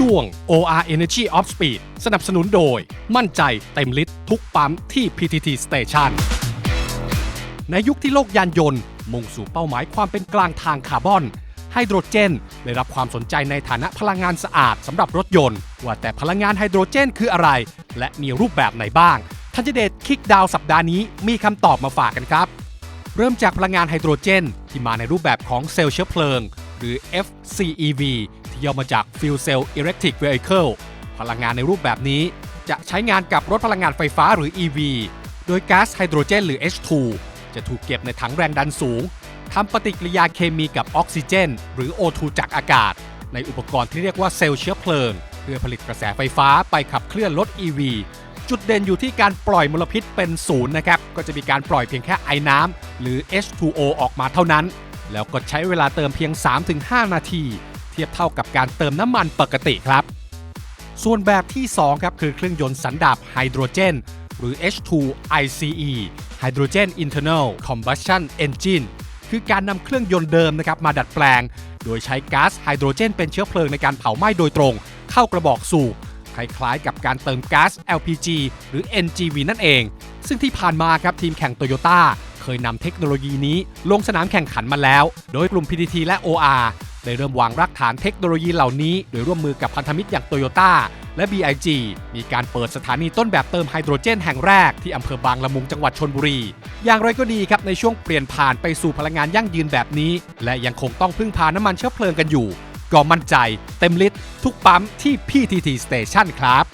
ช่วง OR Energy of Speed สนับสนุนโดย มั่นใจเต็มลิตรทุกปั๊มที่ PTT Station ในยุคที่โลกยานยนต์ มุ่งสู่เป้าหมายความเป็นกลางทางคาร์บอนไฮโดรเจน ได้รับความสนใจในฐานะพลังงานสะอาดสำหรับรถยนต์ ว่าแต่พลังงานไฮโดรเจนคืออะไร และมีรูปแบบไหนบ้างทันเจเดตคิกดาวสัปดาห์นี้มีคำตอบมาฝากกันครับ เริ่มจากพลังงานไฮโดรเจน ที่มาในรูปแบบของเซลล์เชื้อเพลิง หรือ FCEV ที่ย่อมาจาก Fuel Cell Electric Vehicle พลังงานในรูปแบบนี้จะใช้งานกับรถพลังงานไฟฟ้าหรือ EV โดยก๊าซไฮโดรเจนหรือ H2 จะถูกเก็บในถังแรงดันสูงทำปฏิกิริยาเคมีกับออกซิเจน หรือ O2 จากอากาศ ในอุปกรณ์ที่เรียกว่าเซลล์เชื้อเพลิง เพื่อผลิตกระแสไฟฟ้าไปขับเคลื่อนรถ EV จุดเด่นอยู่ที่การปล่อยมลพิษเป็นศูนย์นะครับ ก็จะมีการปล่อยเพียงแค่ไอ้น้ำหรือ H2O ออกมาเท่านั้น แล้วก็ใช้เวลาเติมเพียง 3-5 นาที เทียบเท่ากับการเติมน้ำมันปกติครับ ส่วนแบบที่ 2 ครับ คือเครื่องยนต์สันดาปไฮโดรเจน หรือ H2 ICE Hydrogen Internal Combustion Engine คือการนำเครื่องยนต์เดิมนะครับมาดัดแปลง โดยใช้ก๊าซไฮโดรเจน เป็นเชื้อเพลิงในการเผาไหม้โดยตรง เข้ากระบอกสูบคล้ายๆ กับการเติมก๊าซ LPG หรือ NGV นั่นเอง ซึ่งที่ผ่านมาครับทีมแข่งโตโยต้าเคยนำเทคโนโลยีนี้ลงสนามแข่งขันมาแล้ว โดยกลุ่ม PTT และ OR ได้เริ่มวางรากฐานเทคโนโลยีเหล่านี้โดยร่วมมือกับพันธมิตรอย่างโตโยต้าและ BIG มีการเปิดสถานีต้นแบบเติมไฮโดรเจนแห่งแรกที่อำเภอบางละมุงจังหวัดชนบุรี อย่างไรก็ดีครับในช่วงเปลี่ยนผ่านไปสู่พลังงานยั่งยืนแบบนี้ และยังคงต้องพึ่งพาน้ำมันเชื้อเพลิงกันอยู่ ก็มั่นใจเต็มลิตรทุกปั๊มที่ PTT Station ครับ